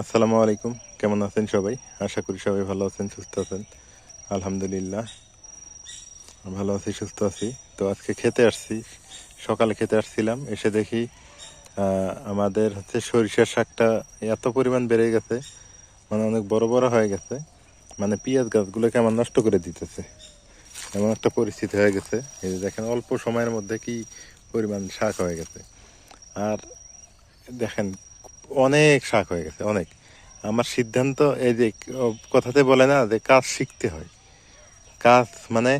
আসসালামু আলাইকুম। কেমন আছেন সবাই? আশা করি সবাই ভালো আছেন, সুস্থ আছেন। আলহামদুলিল্লাহ ভালো আছি, সুস্থ আছি। তো আজকে খেতে আসছি, সকালে খেতে আসছিলাম। এসে দেখি আমাদের হচ্ছে সরিষার শাকটা এত পরিমাণ বেড়ে গেছে মানে অনেক বড় বড় হয়ে গেছে মানে পেঁয়াজ গাছগুলোকে আমার নষ্ট করে দিতেছে, এমন একটা পরিস্থিতি হয়ে গেছে। এই যে দেখেন, অল্প সময়ের মধ্যে কি পরিমাণ শাক হয়ে গেছে। আর দেখেন অনেক শাক হয়ে গেছে, অনেক। আমার সিদ্ধান্ত এই যে কথাতে বলে না যে কাজ শিখতে হয়। কাজ মানে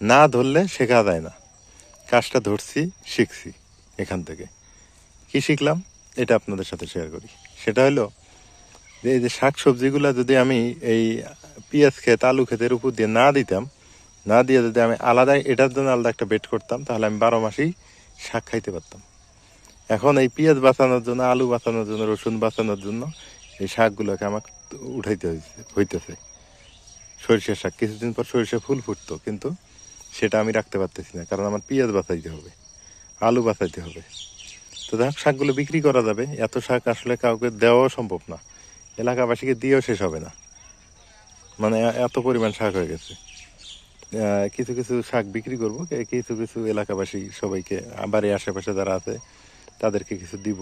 না ধরলে শেখা যায় না। কাজটা ধরছি, শিখছি এখান থেকে। কি শিখলাম? এটা আপনাদের সাথে শেয়ার করি। সেটা হলো যে, এই যে শাক সবজিগুলো যদি আমি এই পেঁয়াজ ক্ষেত, আলু ক্ষেতের উপর দিয়ে না দিতাম, না দিয়ে যদি আমি আলাদা এটার জন্য আলাদা একটা বেড করতাম, তাহলে আমি বারো মাসেই শাক খাইতে পারতাম। এখন এই পেঁয়াজ বাঁচানোর জন্য, আলু বাঁচানোর জন্য, রসুন বাঁচানোর জন্য এই শাকগুলোকে আমাকে উঠাইতে হইতেছে। সরিষার শাক, কিছুদিন পর সরিষা ফুল ফুটতো, কিন্তু সেটা আমি রাখতে পারতেছি না, কারণ আমার পেঁয়াজ বাঁচাইতে হবে, আলু বাঁচাইতে হবে। তো দেখ শাকগুলো বিক্রি করা যাবে, এত শাক আসলে কাউকে দেওয়াও সম্ভব না, এলাকাবাসীকে দিয়েও শেষ হবে না। মানে এত পরিমাণ শাক হয়ে গেছে। কিছু কিছু শাক বিক্রি করব কিছু কিছু এলাকাবাসী সবাইকে, বাড়ির আশেপাশে যারা আছে তাদেরকে কিছু দিব।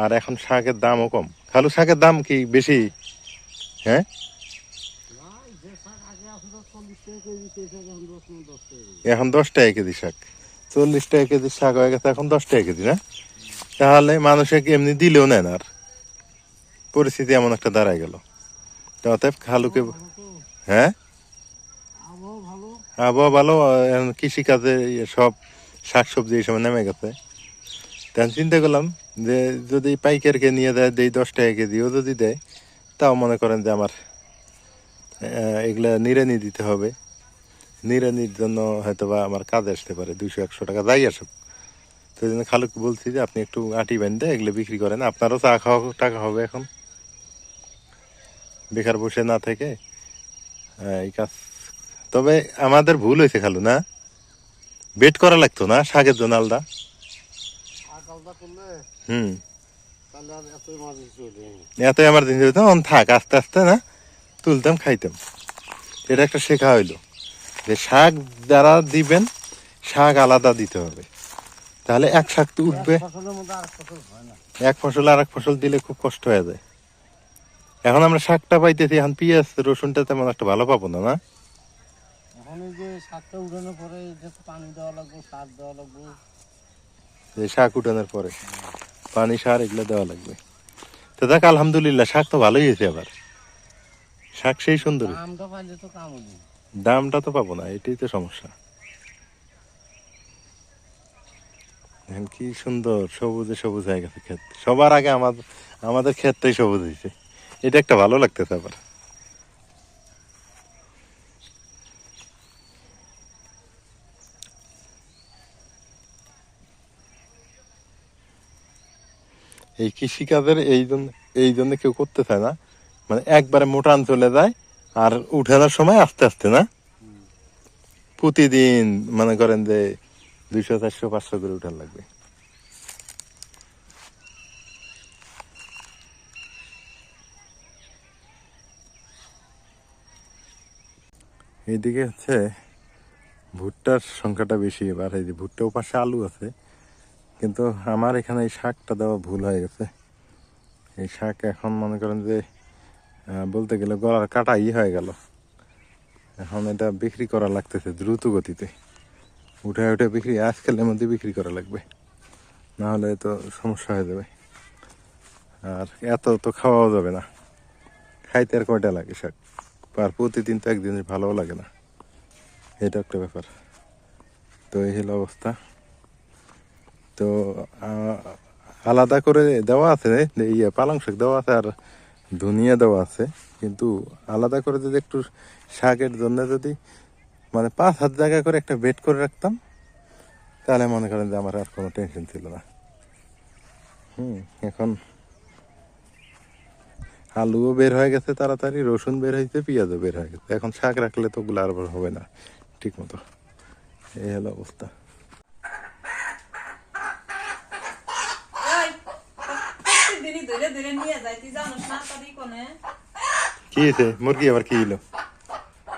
আর এখন শাকের দামও কম। খালু শাকের দাম কি বেশি? হ্যাঁ? এখন দশ টাকা কেজি শাক। চল্লিশ টাকা কেজি শাক হয়ে গেছে এখন দশ টাকা কেজি না? তাহলে মানুষে কি এমনি দিলেও নেন আর? পরিস্থিতি এমন একটা দাঁড়ায় গেল। অতএব খালুকে হ্যাঁ? আবহাওয়া ভালো। কৃষিকাজে সব শাকসবজি এই সময় নেমে গেছে। তখন চিন্তা করলাম যে যদি পাইকারকে নিয়ে দেয়, দেই দশ টাকা কেজিও যদি দেয়, তাও মনে করেন যে আমার এগুলা নিড়ানি দিতে হবে। নিড়ানির জন্য হয়তো বা আমার কাজে আসতে পারে দুশো একশো টাকা যাই আসুক। তো জন্য খালুকে বলছি যে, আপনি একটু আটি বেঁধে, এগুলো বিক্রি করেন। আপনারও চা খাওয়া টাকা হবে এখন। বেকার বসে না থেকে এই কাজ। তবে আমাদের ভুল হয়েছে খালু, না? বেট করা লাগতো না, শাকের জন্য আলাদা। হুম। এত এমার্জেন্সি হতো তখন থাক আস্তে আস্তে না তুলতাম খাইতাম। এটা একটা শেখা হইল যে শাক যারা দিবেন শাক আলাদা দিতে হবে। তাহলে এক শাক তো উঠবে। এক ফসল আর এক ফসল দিলে খুব কষ্ট হয়ে যায়। এখন আমরা শাকটা পাইতেছি এখন পেঁয়াজ রসুনটা তেমন একটা ভালো পাবো না না? এখন এই যে শাকটা উঠানোর পরে পানি দেওয়া লাগবে সার দেওয়া লাগবে এই শাক উঠানোর পরে। পানি সার এগুলো দেওয়া লাগবে। তো দেখ আলহামদুলিল্লাহ শাক তো ভালোই হয়েছে আবার। শাক সেই সুন্দর। দামটা তো পাবো না এটাই তো সমস্যা। এখন কি সুন্দর সবুজে সবুজ হয়ে গেছে ক্ষেত। সবার আগে আমাদের আমাদের ক্ষেতটাই সবুজ হয়েছে। এটা একটা ভালো লাগতেছে আবার। এই কৃষিকাজের এই জন্য এই জন্য কেউ করতে চায় না। মানে একবারে মোটান চলে যায় আর উঠানোর সময় আস্তে আস্তে, না? প্রতিদিন মনে করেন যে দুইশো, চারশো, পাঁচশো করে উঠান লাগবে। এইদিকে হচ্ছে ভুট্টার সংখ্যাটা বেশি, এবার এই যে ভুট্টা পাশে আলু আছে। কিন্তু আমার এখানে এই শাকটা দেওয়া ভুল হয়ে গেছে। এই শাক এখন মনে করেন যে বলতে গেলে গলার কাটাই হয়ে গেল। এখন এটা বিক্রি করা লাগতেছে দ্রুত গতিতে। উঠে উঠে বিক্রি আজকালের মধ্যে বিক্রি করা লাগবে। না হলে তো সমস্যা হয়ে যাবে। আর এত তো খাওয়াও যাবে না। খাইতে আর কয়টা লাগে শাক? আর প্রতিদিন তো একদিন ভালোও লাগে না। এটা একটা ব্যাপার। তো এই হলো অবস্থা। তো আলাদা করে দেওয়া আছে ইয়ে পালং শাক দেওয়া আছে আর ধনিয়া দেওয়া আছে। কিন্তু আলাদা করে যদি একটু শাকের জন্য যদি মানে পাঁচ হাত জায়গা করে একটা বেড করে রাখতাম, তাহলে মনে করেন যে আমার আর কোনো টেনশন ছিল না। হুম, এখন আলুও বের হয়ে গেছে তাড়াতাড়ি, রসুন বের হয়েছে, পেঁয়াজও বের হয়ে গেছে। এখন শাক রাখলে তো ওগুলো আর হবে না ঠিক মতো এই হলো অবস্থা। প্রতিদিনই ধরে ধরে নিয়ে যায় তুই জানোস না তারই কোনে কি হয়েছে মুরগি আবার কি হলো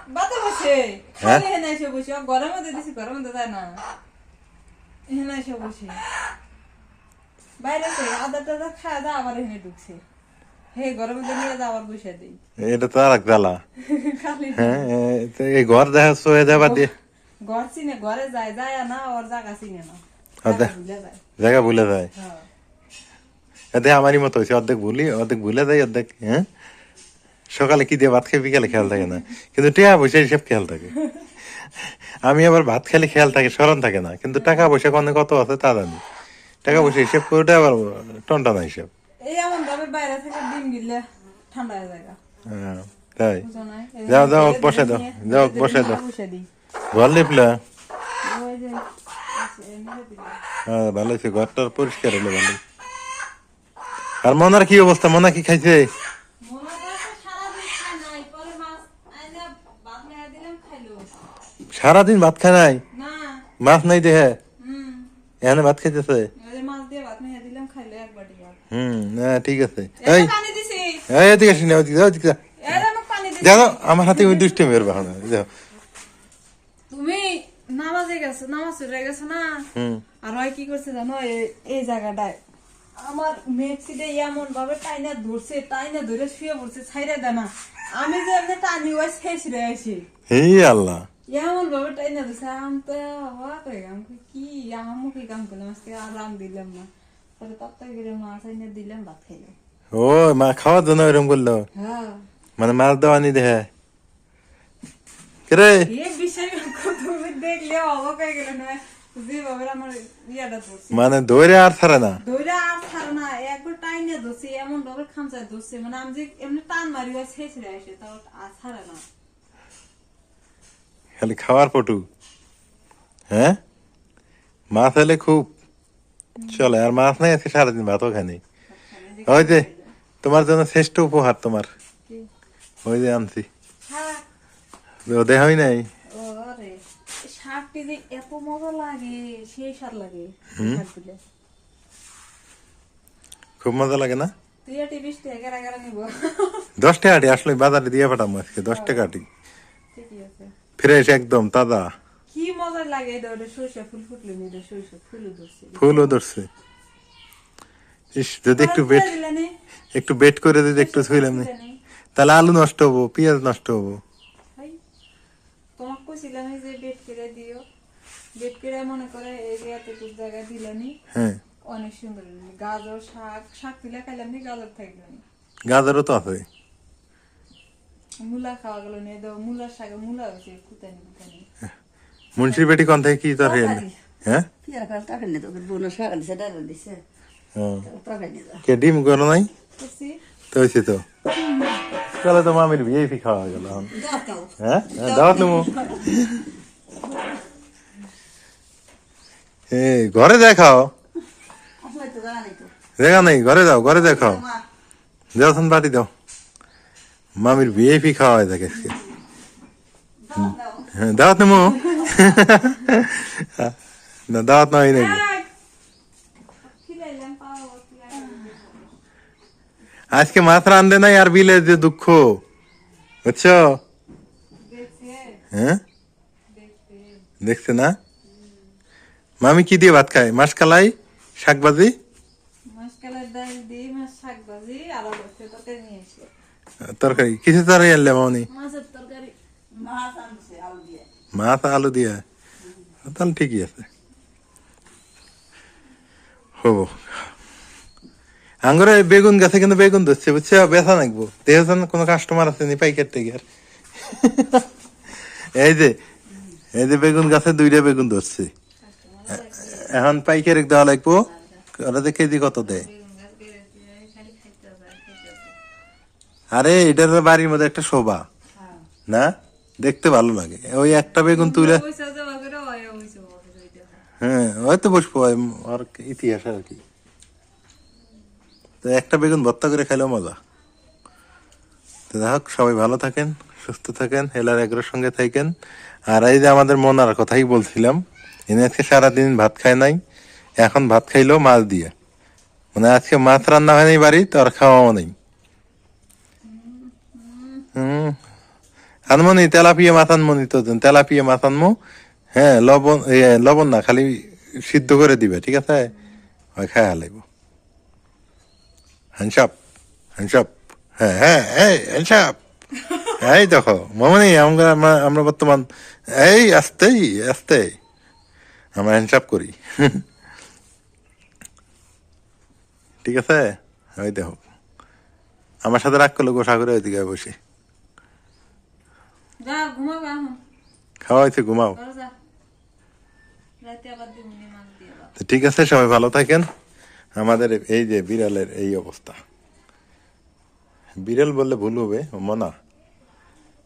বাতে বসে হ্যাঁ? হেনে এসে বসে ঘরের মধ্যে দিছি ঘরের মধ্যে যায় না হেনে এসে বসে বাইরে সে আদা টাদা খায় দা আবার হেনে ঢুকছে হে ঘরের মধ্যে নিয়ে যা আবার বসে দিই এটা তো আর এক জ্বালা হ্যাঁ এই ঘর দেখা সয়ে যাবা দিয়ে ঘর চিনে ঘরে যায় যায় না ওর জায়গা চিনে না। জায়গা ভুলে যায় এতে আমারই মতো হয়েছে অর্ধেক ভুলি অর্ধেক ভুলে যাই অর্ধেক হ্যাঁ? সকালে কি দিয়ে ভাত খেয়ে বিকালে খেয়াল থাকে না। কিন্তু টিয়া পয়সা হিসেব খেয়াল থাকে। আমি আবার ভাত খেলে খেয়াল থাকে স্মরণ থাকে না। কিন্তু টাকা পয়সা কনে কত আছে তা জানি। টাকা পয়সা হিসেব করে আবার টনটনা হিসেব। হয়ে তাই? যাও, যাও, বসে দাও, যাও, বসে দাও। ঘর লিপলা। হ্যাঁ ভালো হয়েছে ঘরটার পরিষ্কার হলো ভালো। আর মনার কি অবস্থা? মনা কি খাইছে? সারাদিন ভাত খায় নাই? মাছ নাই দেহে? এখানে ভাত খাইতেছে। হুম হ্যাঁ ঠিক আছে। এই এদিকে আসি না ওদিকে ওদিকে আমার হাতে ওই দুষ্টি মেয়ের বাহানা যাও তুমি নামাজে গেছো নামাজ পড়ে গেছো না? আর ওই কি করছে জানো? এই- এই জায়গাটায় আমার মেক্সিতে এমন ভাবে টাইনা ধরছে টাইনা ধরে শুয়ে পড়ছে ছাইরে দেয় না। আমি যে এমনি টানি ওই শেষ রে আসি হে আল্লাহ। এমন ভাবে টাইনা ধরছে আমি তো অবাক হয়ে গেলাম কি? মুখে কাম করলাম আজকে আরাম দিলাম না। পরে তাত্তাই করে মাছ আইনে দিলাম ভাত খাইলাম ও মা খাওয়ার জন্য এরকম করল? হ্যাঁ। মানে মাছ দেওয়ানি দেহে রে এই বিষয় তুমি দেখলে অবাক হয়ে গেল না যেভাবে আমার ইয়াটা ধরছে মানে দৌড়ে আর ছাড়ে না দইরা আর ছাড়ে না একবার টাইনে ধরছে এমন ভাবে খামচায় ধরছে মানে আমি যে এমনি টান মারি ওই শেষ রে আসে তাও আর ছাড়ে না খালি খাওয়ার পটু হ্যাঁ মাছ হলে খুব চলে আর মাছ নাই আজকে সারাদিন ভাতও খানি ওই যে তোমার জন্য শ্রেষ্ঠ উপহার তোমার? ওই যে আনছি দেখাই নাই? শাকটি যে এত মজা লাগে সেই স্বাদ লাগে খুব মজা লাগে না? দশ টাকাটি আসলে বাজারে দিয়ে পাঠাবো আজকে দশ টাকাটি ফ্রেশ একদম তাজা। কি মজা লাগে ফুল ফুটলে ফুলও ধরছে। ইস যদি একটু বেট একটু বেট করে যদি একটু ছুইলাম তাহলে আলু নষ্ট হব পেঁয়াজ নষ্ট হব। এই যে বেড করে দিও। বেড করে মনে করে এই যে এতটুকু জায়গা দিলানি হ্যাঁ। অনেক সুন্দর। গাজর শাক শাক তুলে খাইলাম নি গাজর থাকল নি। গাজরও তো আছে। মূলা খাওয়া গেল নি দাও মূলার শাকে মূলা হয়েছে কুতানি কুতানি। মুন্সির বেটি কোন থেকে কি আনলে? হ্যাঁ? পিয়ার কাল বোনো শাক দিছে ডাল দিছে হ্যাঁ। কে ডিম করো নাই? তো তাহলে তো মামির ভিআইপি খাওয়া গেল এখন হ্যাঁ হ্যাঁ, দাওয়াত নেব এ ঘরে দেখাও দেখা নেই ঘরে যাও ঘরে দেখাও যাও তখন বাটি দাও মামির ভিআইপি খাওয়া হয় থাকে আজকে হ্যাঁ দাওয়াত নেব না দাওয়াত নাই নাকি আজকে মাছ রান্ধে নাই আর বিলে যে দুঃখ। বুঝছ? হ্যাঁ? দেখছে না? মামি কি দিয়ে ভাত খায়? মাছ কালাই? শাক ভাজি মাসকালের ডাল দিয়ে মাছ শাক ভাজি আর অবশ্যই তাতে নিয়ে এসে তরকারি? কিছু তরকারি আনলে মামনি মাছ আলু দিয়া? তাহলে ঠিকই আছে। হব। আঙ্গরে বেগুন গাছে কিন্তু বেগুন ধরছে বুঝছে? বেচা নাকবো দেখেছেন কোনো কাস্টমার আছে নি পাইকার আর। এই যে এই যে বেগুন গাছে দুইটা বেগুন ধরছে। এখন পাইকার দেওয়া লাগবো। ওরা যে কেজি কত দেয়? আর এটার বাড়ির মধ্যে একটা শোভা। না? দেখতে ভালো লাগে। ওই একটা বেগুন তুলে হয় হয় হ্যাঁ হয়তো বসবো আর ইতিহাস আর কি। তো একটা বেগুন ভর্তা করে খাইলেও মজা। তো যাই হোক, সবাই ভালো থাকেন, সুস্থ থাকেন, হেলার এগুলোর সঙ্গে থাকেন। আর এই যে আমাদের মনার কথাই বলছিলাম এনে আজকে সারাদিন ভাত খায় নাই, এখন ভাত খাইলো মাছ দিয়ে। মানে আজকে মাছ রান্না হয়নি বাড়ি, তো আর খাওয়াও নেই। হুম, আনমনি, তেলাপিয়া মাছ আনমনি তো। তেলাপিয়া মাছ আনমো। হ্যাঁ লবণ লবণ না, খালি সিদ্ধ করে দিবে, ঠিক আছে? ওই খায়া লাগব হ্যান্ডসাপ হ্যান্ডসাপ হ্যাঁ হ্যাঁ এই হ্যান্ডসাপ এই দেখো মামনি আমরা আমরা- বর্তমান এই আসতেই আসতে। আমরা হ্যান্ডসাপ করি। ঠিক আছে? ওই দেখো। আমার সাথে রাগ করলে গোসা করে ওইদিকে বসে। খাওয়া হয়েছে ঘুমাও। ঠিক আছে সবাই ভালো থাকেন। আমাদের এই যে বিড়ালের এই অবস্থা। বিড়াল বললে ভুল হবে মনা।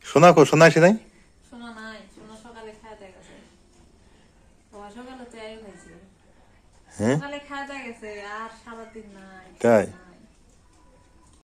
শোনা কো শোনা আসে নাই? হ্যাঁ? তাই?